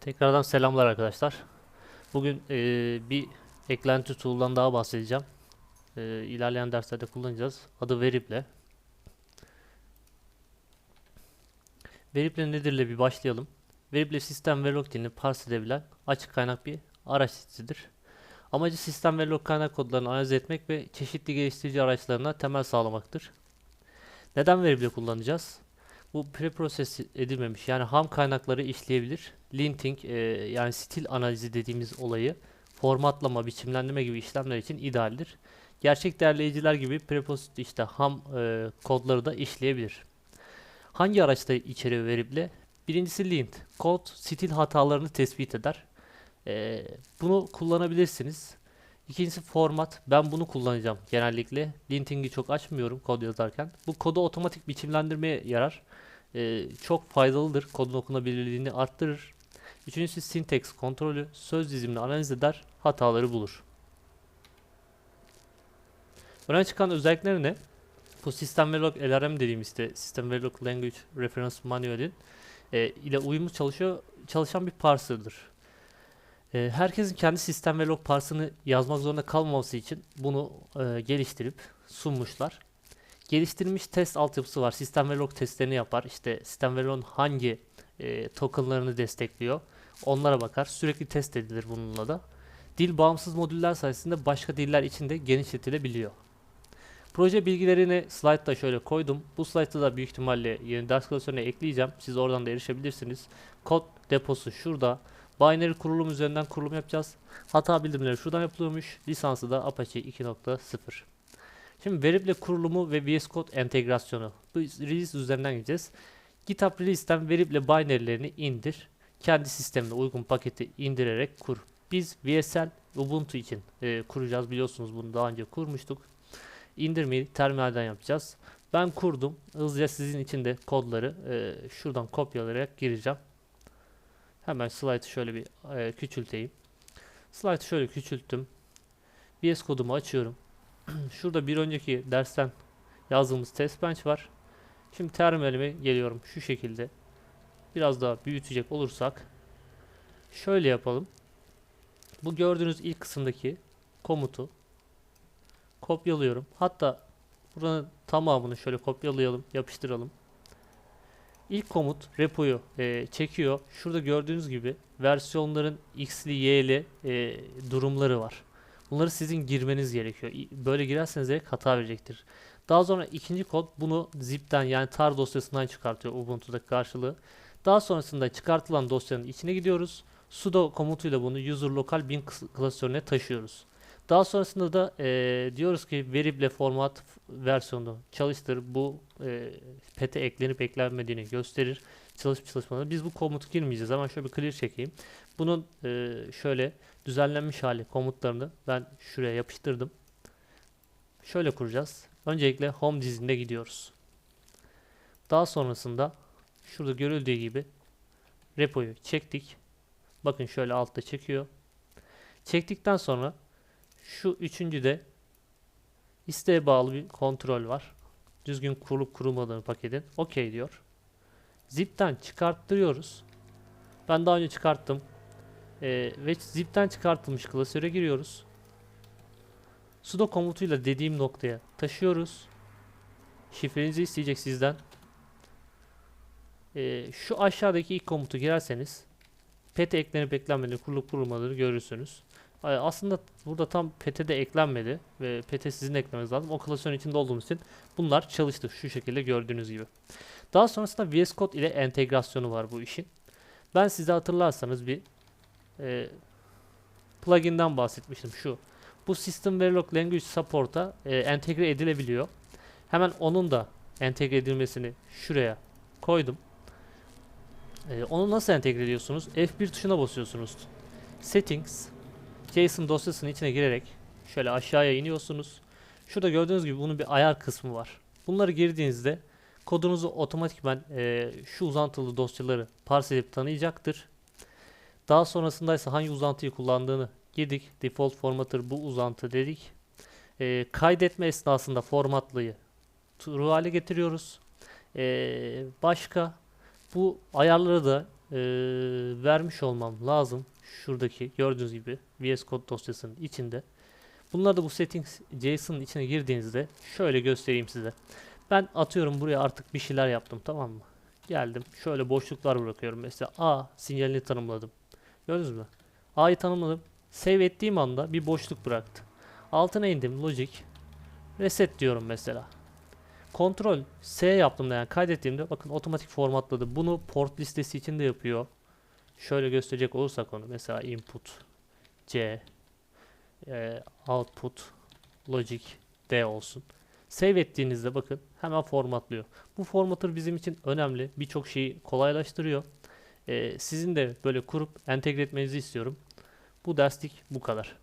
Tekrardan selamlar arkadaşlar. Bugün eee, bir eklenti tool'dan daha bahsedeceğim. Eee, ilerleyen derslerde kullanacağız. Adı Veriple. Veriple nedirle bir başlayalım. Veriple sistem verilog dilini parse edebilen açık kaynak bir araç sitesidir. Amacı sistem verilog kaynak kodlarını analiz etmek ve çeşitli geliştirici araçlarına temel sağlamaktır. Neden Veriple kullanacağız? Bu preproses edilmemiş yani ham kaynakları işleyebilir. Linting e, yani stil analizi dediğimiz olayı formatlama, biçimlendirme gibi işlemler için idealdir. Gerçek değerleyiciler gibi preprocessed işte ham e, kodları da işleyebilir. Hangi araçta içeriyor veriple? Birincisi lint. Kod stil hatalarını tespit eder. E, bunu kullanabilirsiniz. İkincisi format. Ben bunu kullanacağım genellikle. Linting'i çok açmıyorum kod yazarken. Bu kodu otomatik biçimlendirmeye yarar. Ee, çok faydalıdır. Kodun okunabilirliğini arttırır. Üçüncüsü syntax kontrolü. Söz dizimini analiz eder. Hataları bulur. Öne çıkan özellikleri ne? Bu System Verilog LRM dediğimiz işte System Verilog Language Reference Manual'in e, ile uyumlu çalışıyor çalışan bir parser'dır. E, herkesin kendi sistem verilog parsını yazmak zorunda kalmaması için bunu e, geliştirip sunmuşlar. Geliştirilmiş test altyapısı var. Sistem Verilog testlerini yapar. İşte Sistem Verilog'un hangi e, tokenlarını destekliyor. Onlara bakar. Sürekli test edilir bununla da. Dil bağımsız modüller sayesinde başka diller için de genişletilebiliyor. Proje bilgilerini slide'da şöyle koydum. Bu slide'da da büyük ihtimalle yeni ders klasörüne ekleyeceğim. Siz oradan da erişebilirsiniz. Kod deposu şurada. Binary kurulum üzerinden kurulum yapacağız. Hata bildirimleri şuradan yapılıyormuş. Lisansı da Apache 2.0. Şimdi Verible kurulumu ve VS Code entegrasyonu. Bu release üzerinden gideceğiz. GitHub Release'ten Verible binary'lerini indir. Kendi sistemine uygun paketi indirerek kur. Biz VSL Ubuntu için e, kuracağız. Biliyorsunuz bunu daha önce kurmuştuk. İndirmeyi terminalden yapacağız. Ben kurdum. Hızlıca sizin için de kodları e, şuradan kopyalayarak gireceğim. Hemen slide'ı şöyle bir e, küçülteyim. Slide'ı şöyle küçülttüm. VS kodumu açıyorum. Şurada bir önceki dersten yazdığımız test bench var. Şimdi terminalime geliyorum şu şekilde. Biraz daha büyütecek olursak şöyle yapalım. Bu gördüğünüz ilk kısımdaki komutu kopyalıyorum. Hatta buranın tamamını şöyle kopyalayalım, yapıştıralım. İlk komut repoyu e, çekiyor. Şurada gördüğünüz gibi versiyonların x'li, y'li e, durumları var. Bunları sizin girmeniz gerekiyor. Böyle girerseniz direkt hata verecektir. Daha sonra ikinci kod bunu zip'ten yani tar dosyasından çıkartıyor Ubuntu'daki karşılığı. Daha sonrasında çıkartılan dosyanın içine gidiyoruz. sudo komutuyla bunu user local bin klasörüne taşıyoruz. Daha sonrasında da eee, diyoruz ki variable format versiyonu çalıştır. Bu eee pete eklenip eklenmediğini gösterir. Çalışıp çalışmadığını. Biz bu komutu girmeyeceğiz. Hemen şöyle bir clear çekeyim. Bunun eee, şöyle düzenlenmiş hali komutlarını ben şuraya yapıştırdım. Şöyle kuracağız. Öncelikle home dizinde gidiyoruz. Daha sonrasında şurada görüldüğü gibi repoyu çektik. Bakın şöyle altta çekiyor. Çektikten sonra şu üçüncü de isteğe bağlı bir kontrol var. Düzgün kurulup kurulmadığını paketin. OK diyor. Zip'ten çıkarttırıyoruz. Ben daha önce çıkarttım. Ee, ve zip'ten çıkartılmış klasöre giriyoruz. sudo komutuyla dediğim noktaya taşıyoruz. Şifrenizi isteyecek sizden. Ee, şu aşağıdaki ilk komutu girerseniz pete eklenip eklenmediğini kurulup kurulmadığını görürsünüz. Aslında burada tam pete de eklenmedi ve pete sizin eklemeniz lazım. O klasörün içinde olduğumuz için bunlar çalıştı şu şekilde gördüğünüz gibi. Daha sonrasında VS Code ile entegrasyonu var bu işin. Ben size hatırlarsanız bir e, plugin'den bahsetmiştim şu. Bu System Verilog Language Support'a e, entegre edilebiliyor. Hemen onun da entegre edilmesini şuraya koydum. E, onu nasıl entegre ediyorsunuz? F1 tuşuna basıyorsunuz. Settings JSON dosyasının içine girerek şöyle aşağıya iniyorsunuz. Şurada gördüğünüz gibi bunun bir ayar kısmı var. Bunları girdiğinizde kodunuzu otomatikman e, şu uzantılı dosyaları parse edip tanıyacaktır. Daha sonrasında ise hangi uzantıyı kullandığını girdik. Default formatter bu uzantı dedik. E, kaydetme esnasında formatlıyı true hale getiriyoruz. E, başka bu ayarları da e, vermiş olmam lazım. Şuradaki gördüğünüz gibi VS Code dosyasının içinde. Bunları da bu settings JSON'ın içine girdiğinizde şöyle göstereyim size. Ben atıyorum buraya artık bir şeyler yaptım tamam mı? Geldim şöyle boşluklar bırakıyorum. Mesela A sinyalini tanımladım. Gördünüz mü? A'yı tanımladım. Save ettiğim anda bir boşluk bıraktı. Altına indim logic. Reset diyorum mesela. Kontrol S yaptım da yani kaydettiğimde bakın otomatik formatladı. Bunu port listesi için de yapıyor. Şöyle gösterecek olursak onu mesela input C e, output logic D olsun. Save ettiğinizde bakın hemen formatlıyor. Bu formatır bizim için önemli. Birçok şeyi kolaylaştırıyor. E, sizin de böyle kurup entegre etmenizi istiyorum. Bu derslik bu kadar.